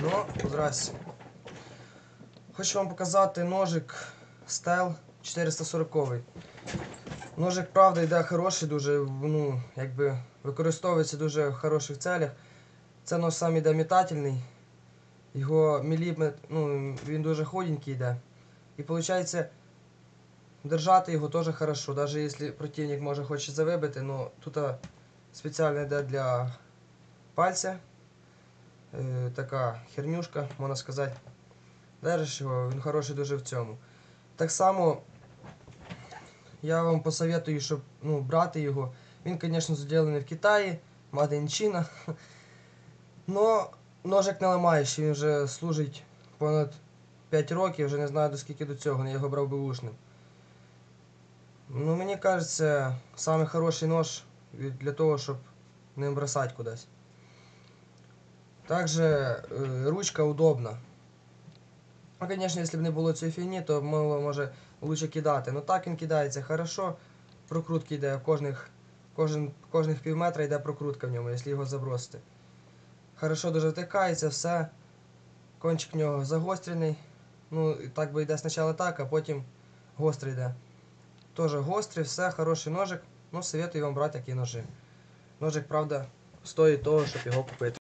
Ну, здрасте. Хочу вам показати ножик Style 440. Ножик, правда, йде хороший, дуже, ну, якби використовується дуже в хороших целях. Це нож сам іде метательний. Його міліметр, ну, він дуже худенький йде. І виходить, держати його теж хорошо. Навіть якщо противник може хоче завибити, ну тут спеціально йде для пальця. Е, така хернюшка, можна сказати. Держиш його, він хороший дуже в цьому. Так само я вам посоветую, щоб ну, брати його. Він, звісно, зроблений в Китаї, in Но ножик не ламаєш, він вже служить понад 5 років, вже не знаю до скільки до цього, я його брав беушним. Ну, мені кажеться, хороший нож для того, щоб не бросати кудись. Также е, ручка удобна. Ну, звісно, якщо б не було цієї фігні, то було, може лучше кидати. Ну так він кидається хорошо. Прокрутки йде кожних, кожен, кожних пів метра йде прокрутка в ньому, якщо його забросити. Хорошо дуже втикається, все. Кончик в нього загострений. Ну, так би йде спочатку так, а потім гострий йде. Тоже гострий, все, хороший ножик. Ну, советую вам брати такі ножи. Ножик, правда, стоїть того, щоб його купити.